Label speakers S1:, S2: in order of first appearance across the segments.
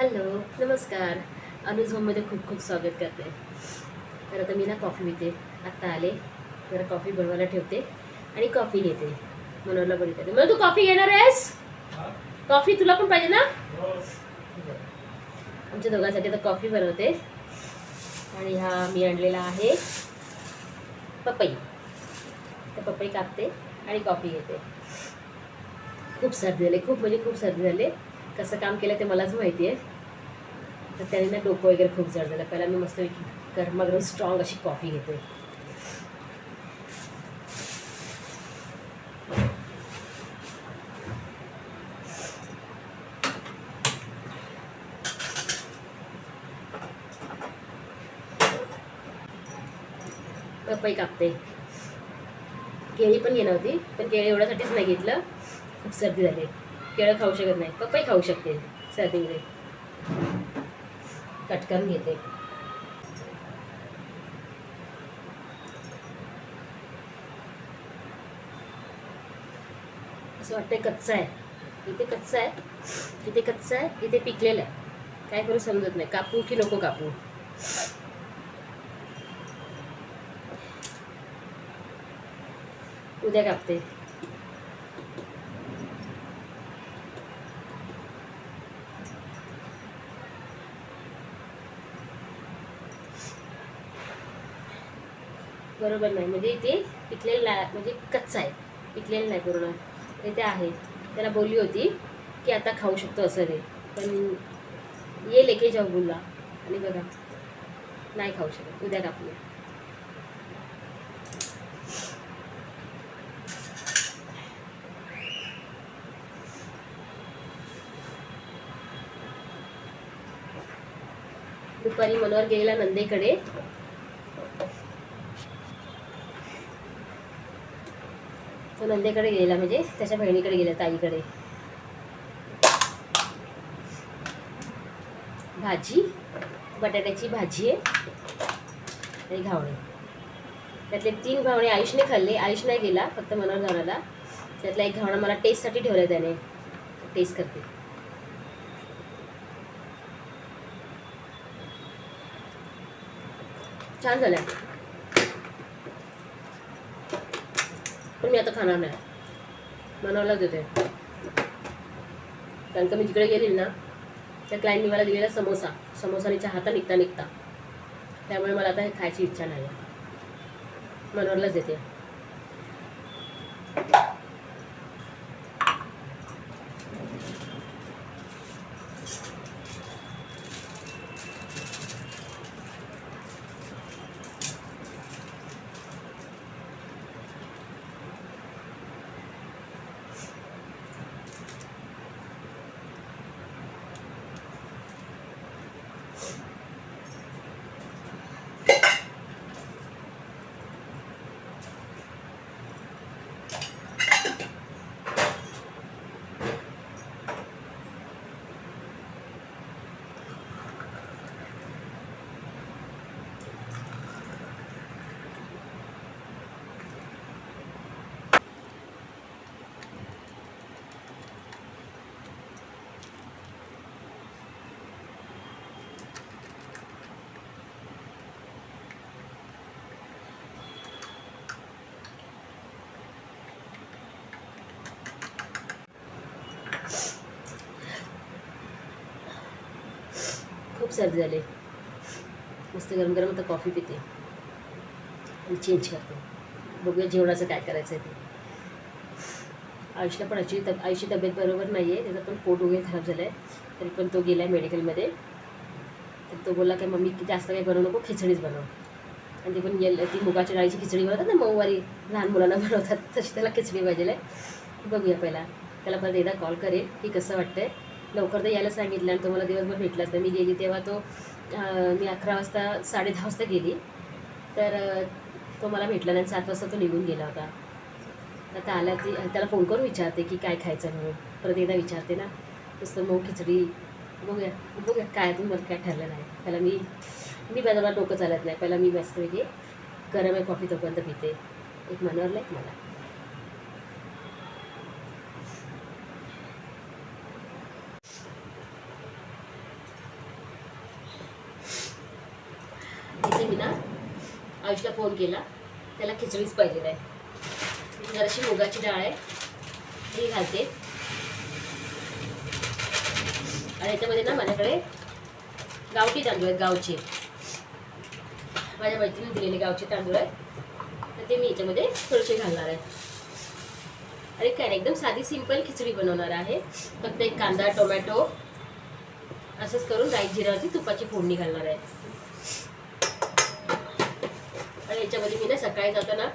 S1: Hello नमस्कार. अनुज होममध्ये खूप खूप स्वागत करते. तर आता मी ना कॉफी पिते. आत्ता आले. जरा कॉफी बनवायला ठेवते आणि कॉफी घेते. मनोहरला पण येते मला तू कॉफी घेणार आहेस? कॉफी तुला पण पाहिजे ना? आमच्या दोघांसाठी आता कॉफी बनवते. आणि हा मी आणलेला आहे पपई. तर पपई कापते आणि कॉफी घेते. खूप सर्दी झाली. खूप म्हणजे खूप सर्दी झाली. कसं काम केलं ते मलाच माहिती आहे. तर त्याने ना डोकं वगैरे खूप जड झालं. पहिला मी मस्त गरमागरम स्ट्रॉंग अशी कॉफी घेते पपई कापते. केळी पण घेणार होती पण केळी एवढ्यासाठीच नाही घेतलं. खूप सर्दी झाली. केळं खाऊ शकत नाही. पपई खाऊ शकते. सर्दीमध्ये कट करून घेते. असं वाटतंय कच्चा आहे. इथे कच्चा आहे. इथे कच्चा आहे. इथे पिकलेलं आहे. काय करू समजत नाही. कापू की नको कापू? उद्या कापते. बरोबर नाही. म्हणजे इथे पिकलेलं नाही म्हणजे कच्चा आहे. पिकलेलं नाही पूर्ण. ते आहे. त्याला बोलली होती की आता खाऊ शकतो असं रे पण ये लेके जाऊ बोलला. आणि बघा नाही खाऊ शकत. उद्या कापूया. दुपारी मनोहर गेलेला नंदेकडे. नंदेकडे गेला म्हणजे त्याच्या बहिणीकडे गेला ताईकडे. भाजी बटाट्याची भाजी आहे आणि घावणे. त्यातले तीन घावणे आयुषने खाल्ले आयुष नाही गेला फक्त मनोहर घावणाला त्यातला एक घावणा मला टेस्टसाठी ठेवला त्याने. टेस्ट करते. छान झालं पण मी आता खाणार नाही. मनवलाच देते कारण का मी जिकडे गेली ना त्या क्लायंटनी मला दिलेला समोसा. समोसाने हाता निघता निघता. त्यामुळे मला आता हे खायची इच्छा नाही मनोहरलाच देते खूप सर्दी झाली. मस्त गरम गरम आता कॉफी पिते. आणि चेंज करते. बघूया जेवणाचं काय करायचं आहे ते. आयुषला पण आयुषची तब आयुषची तब्येत बरोबर नाही आहे त्याचं पण पोट वगैरे खराब झालं आहे तरी पण तो गेला आहे मेडिकलमध्ये तर तो बोलला की मम्मी जास्त काही बनवू नको खिचडीच बनव. आणि ते पण गेलं ती मुगाच्या डाळीची खिचडी बनवतात ना मऊवारी लहान मुलांना बनवतात. तशी त्याला खिचडी पाहिजे आहे बघूया पहिला. त्याला परत एकदा कॉल करेल की कसं वाटतंय. लवकर तर यायला सांगितलं आणि तो मला दिवसभर भेटलाच नाही मी गेली तेव्हा तो मी अकरा वाजता साडे दहा वाजता गेली. तर तो मला भेटला नाही सात वाजता तो निघून गेला होता. आता आला ती त्याला फोन करून विचारते की काय खायचं म्हणून. परत एकदा विचारते ना. नुसतं मग खिचडी बघूया बघूया काय अजून मला काय ठरलं नाही. पहिला मी मी मला डोकं चालत नाही. पहिला मी मस्तपैकी गरम आहे कॉफी तोपर्यंत पिते. एक मनोहरला एक मला. आधी मी ना आयुषला फोन केला. त्याला खिचडीच पाहिजे आहे. जराशी मुगाची डाळ आहे. ती घालते. आणि याच्यामध्ये ना माझ्याकडे गावठी तांदूळ आहेत गावचे. माझ्या मैत्रिणी दिलेले गावचे तांदूळ आहेत. तर ते मी याच्यामध्ये थोडेसे घालणार आहे. आणि काय नाही एकदम साधी सिंपल खिचडी बनवणार आहे. फक्त एक कांदा टोमॅटो असंच करून राईस जिराची तुपाची फोडणी घालणार आहे. आणि याच्यामध्ये मी ना सकाळी जाताना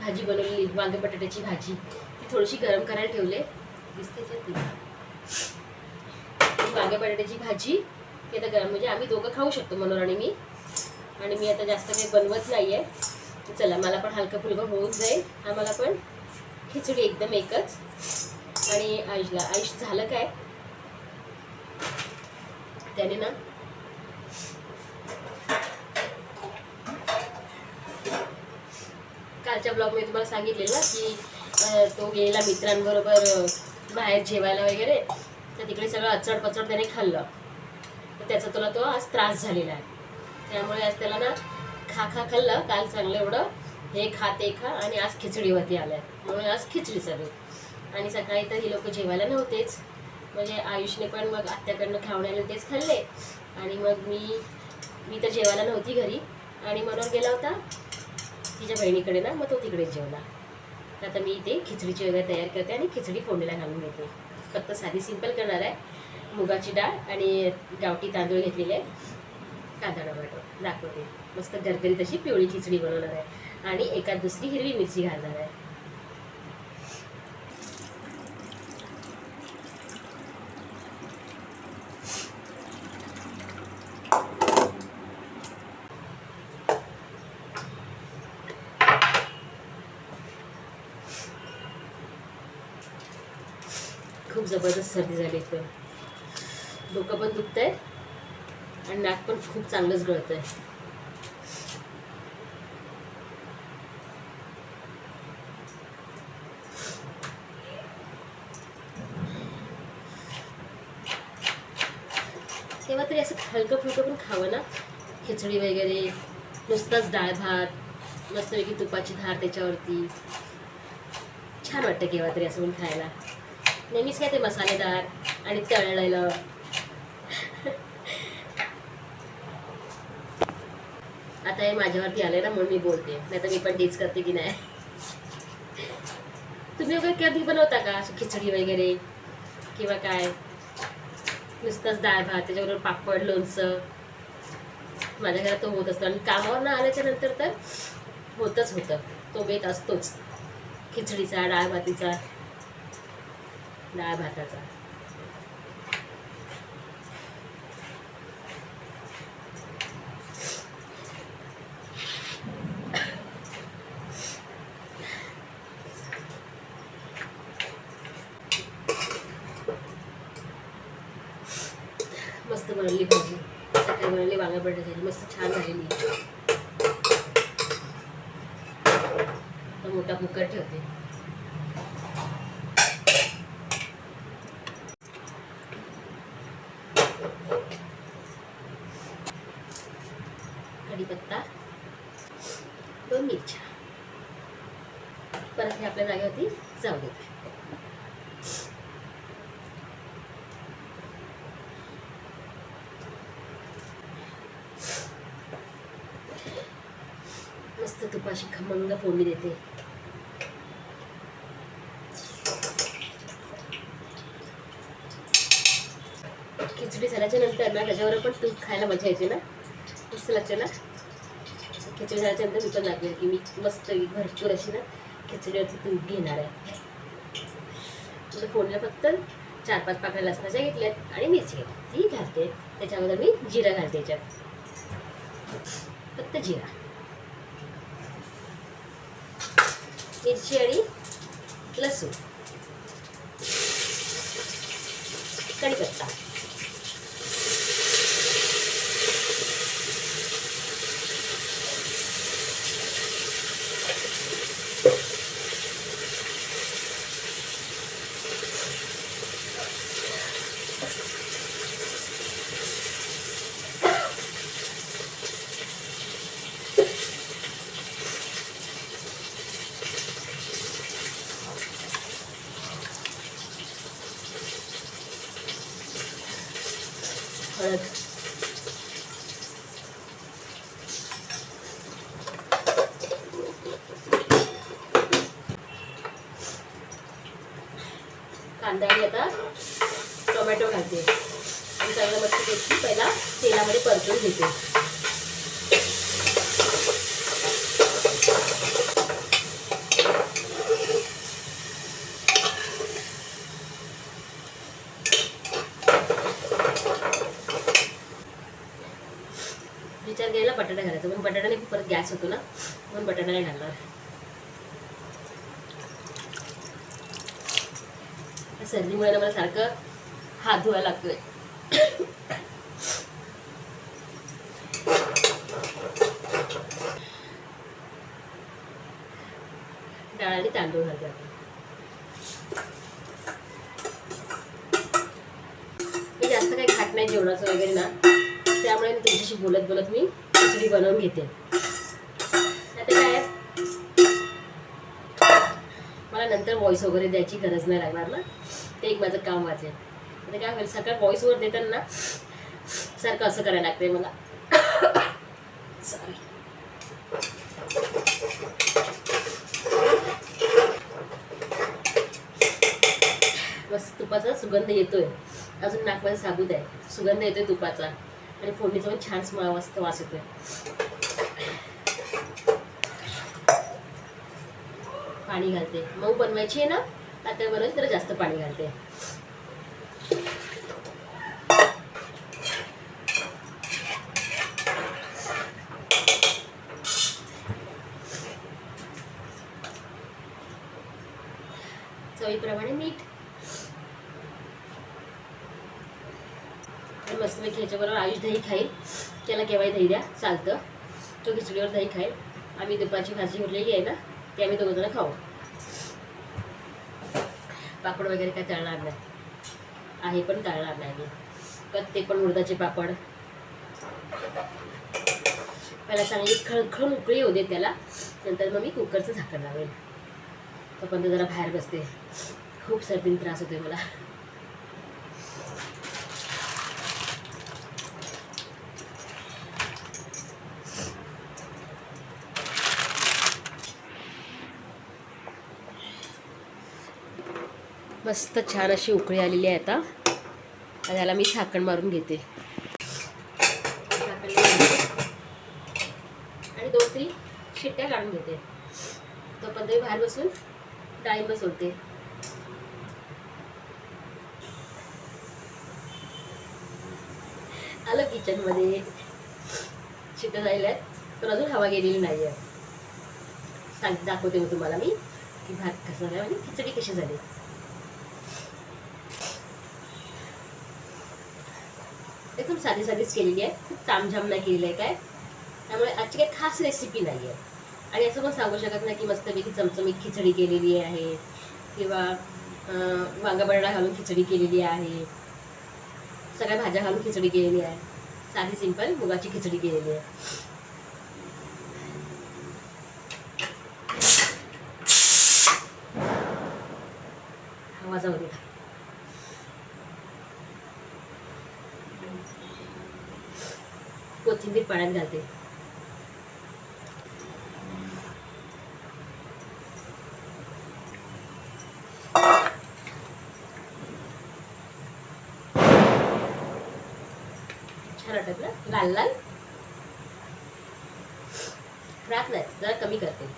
S1: भाजी बनवलेली वांगे बटाट्याची भाजी ती थोडीशी गरम करायला ठेवले. दिसते वांगे बटाट्याची भाजी ती आता गरम म्हणजे आम्ही दोघं खाऊ शकतो मनोहर आणि मी. आणि मी आता जास्त काही बनवत नाही आहे चला मला पण हलकं फुलकं होऊन जाईल. आम्हाला पण खिचडी एकदम एकच. आणि आयुषला आयुष झालं काय? त्याने ना कालच्या ब्लॉगमध्ये तुम्हाला सांगितलेलं ना की तो गेलेला मित्रांबरोबर बाहेर जेवायला वगैरे. तर तिकडे सगळं अचड पचड त्याने खाल्लं. तर त्याचा तुला तो आज त्रास झालेला आहे. त्यामुळे आज त्याला ना खा खा खाल्लं. काल चांगलं एवढं हे खा ते खा आणि आज खिचडीवरती आलाय. म्हणून आज खिचडी चालू आणि सकाळी तर ही लोक जेवायला नव्हतेच. म्हणजे आयुषने पण मग आत्याकडनं खाऊन आले तेच खाल्ले. आणि मग मी मी तर जेवायला नव्हती घरी. आणि मनोहर गेला होता. तिच्या बहिणीकडे ना मग तो तिकडे जेवला. तर आता मी इथे खिचडीची वगैरे तयार करते आणि खिचडी फोडणीला घालून घेते. फक्त साधी सिंपल करणार आहे. मुगाची डाळ आणि गावठी तांदूळ घेतलेले आहे. कांदा टोमॅटो दाखवते. मस्त गरगरीत अशी पिवळी खिचडी बनवणार आहे. आणि एकात दुसरी हिरवी मिरची घालणार आहे. खूप जबरदस्त सर्दी झाली इथं. डोकं पण दुखतंय आणि नाक पण खूप चांगलंच गळत आहे तेव्हा तरी असं हलकं फुलकं पण खावं ना? खिचडी वगैरे नुसताच डाळ भात मस्तपैकी तुपाची धार त्याच्यावरती. छान वाटतं केव्हा तरी असं पण खायला. नेहमीच काय ते मसालेदार आणि तळलेलं आता हे माझ्यावरती आले ना म्हणून मी बोलते. नाही तर मी पण टीच करते की नाही. तुम्ही वगैरे कधी बनवता का? खिचडी वगैरे? किंवा काय? नुसतंच डाळ भात त्याच्याबरोबर पापड लोणचं. माझ्या घरात तो होत असतो. आणि कामावर ना आल्याच्यानंतर तर होतच होतं. तो बेत असतोच. खिचडीचा डाळ भातीचा. डाळ भाताचा. मस्त बनवली भाजी. सकाळी बनवली वांगा बटाट्याची मस्त छान झालेली मोठा कुकर ठेवते कढीपत्ता दोन मिरच्या परत हे आपल्या जागेवरती जाऊ देते मस्त तुपाशी खमंग फोडणी देते. खिचडी झाल्याच्यानंतर ना त्याच्यावर पण तूप खायला मजा येते ना? मस्त लागते ना? खिचडी झाल्याच्यानंतर मी पण लागले की मी मस्त भरपूर अशी ना खिचडीवरती तूप घेणार आहे. तुझं फोडणीला फक्त चार पाच पाकळ्या लसणाच्या घेतल्यात आणि मिरची घेतली ती घालते. त्याच्यामध्ये मी जिरा घालते याच्यात. फक्त जिरा. मिरची आणि लसूण. कढीपत्ता हळद कांदा आणि आता टोमॅटो घालते आणि चांगलं मस्त पैकी पहिला तेलामध्ये परतून घेते विचार केला बटाटा नाही परत गॅस होतो ना म्हणून बटाटा नाही घालणार सर्दीमुळे ना मला सारखं हात धुवायला लागतोय. डाळ आणि तांदूळ घालतो आपण. मी जास्त काही खात नाही जेवणाचं वगैरे ना. त्यामुळे मी तुमच्याशी बोलत बोलत मी खिचडी बनवून घेते. आता काय? मला नंतर व्हॉइस वगैरे द्यायची गरज नाही लागणार ना. ते एक माझं काम वाचेल. आता काय होईल सकाळ व्हॉइस वर देताना सारखं असं करायला लागते मला सॉरी बस तुपाचा सुगंध येतोय. अजून नाकमध्ये साबूत आहे. सुगंध येतोय तुपाचा. आणि फोडणीचा पण छान मस्त वास येतोय. पाणी घालते. मऊ बनवायची आहे ना पातळ बनवायची तर जास्त पाणी घालते. चवीप्रमाणे मीठ आणि मस्तपैकी ह्याच्याबरोबर आयुष दही खाईल. त्याला केव्हाही दही द्या चालतं. तो खिचडीवर दही खाईल. आम्ही दुपारची भाजी उरलेली आहे ना ते आम्ही दोघं जण खाऊ. पापड वगैरे काय तळणार नाही. आहे पण तळणार नाही मी. ते पण उडदाचे पापड. पहिला चांगली खळखळ उकळी होते त्याला. नंतर मग मी कुकरचं झाकण लावेल. तोपर्यंत जरा बाहेर बसते. खूप सर्दीन त्रास होतोय मला. मस्त छान अशी उकळी आलेली आहे आता. आणि ह्याला मी झाकण मारून घेते. आणि दोन तरी शिट्ट्या काढून घेते. तोपर्यंत मी बाहेर बसून डाळिंब सोडते. आलं किचनमध्ये. शिट्ट्या झालेल्या आहेत. पण अजून हवा गेलेली नाही आहे सांग दाखवते मी तुम्हाला मी की भात कसा झाला आणि खिचडी कशी झाली. साधी साधीच केलेली आहे. खूप तामझाम नाही केलेली आहे काय. त्यामुळे आजची काही खास रेसिपी नाही आहे. आणि असं पण सांगू शकत नाही की मस्तपैकी चमचमीत खिचडी केलेली आहे. किंवा वांगा बटाटा घालून खिचडी केलेली आहे. सगळ्या भाज्या घालून खिचडी केलेली आहे. साधी सिंपल मुगाची खिचडी केलेली आहे. हवा कोथिंबीर पाण्यात घालते छान वाटत ना? लाल लाल. राहत नाही. जरा कमी करते.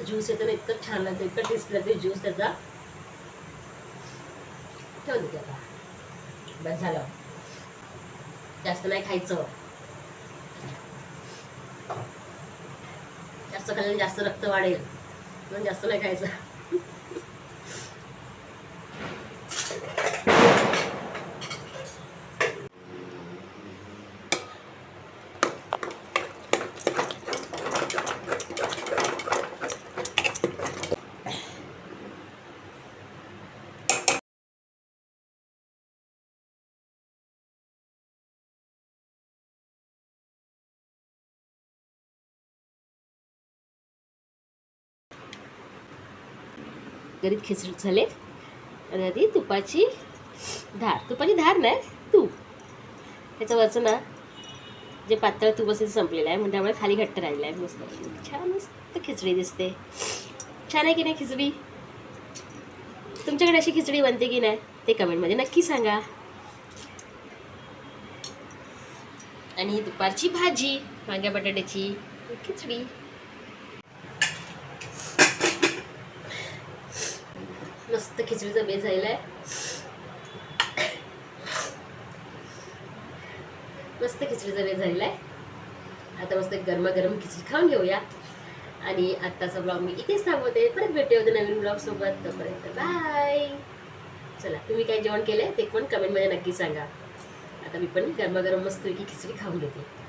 S1: ज्यूस येतो ना इतकं छान लागतं इतकं टेस्ट लागते ज्यूस त्याचा ठेवून देते आता बस झालं. जास्त नाही खायचं. जास्त खाल्ल्याने जास्त रक्त वाढेल. म्हणून जास्त नाही खायचं. करकरीत खिचडी झाले. आणि आधी तुपाची धार. तुपाची धार नाही तूप. त्याचं वरचं ना जे पातळ तूप असेल संपलेलं आहे. म्हणजे त्यामुळे खाली घट्ट राहिलं आहे. मस्त. छान मस्त खिचडी दिसते. छान आहे की नाही खिचडी? तुमच्याकडे अशी खिचडी बनते की नाही ते कमेंटमध्ये नक्की सांगा. आणि ही दुपारची भाजी वांग्या बटाट्याची खिचडी. मस्त खिचडीचा बेस झालेला आहे. मस्त खिचडीचा बेस झालेला आहे. आता मस्त गरमागरम खिचडी खाऊन घेऊया. आणि आत्ताचा ब्लॉग मी इथेच थांबवते. परत भेटूया होते नवीन ब्लॉग सोबत. तोपर्यंत बाय. चला तुम्ही काय जेवण केलं ते पण कमेंटमध्ये नक्की सांगा. आता मी पण गरमागरम मस्त खिचडी खाऊन घेते.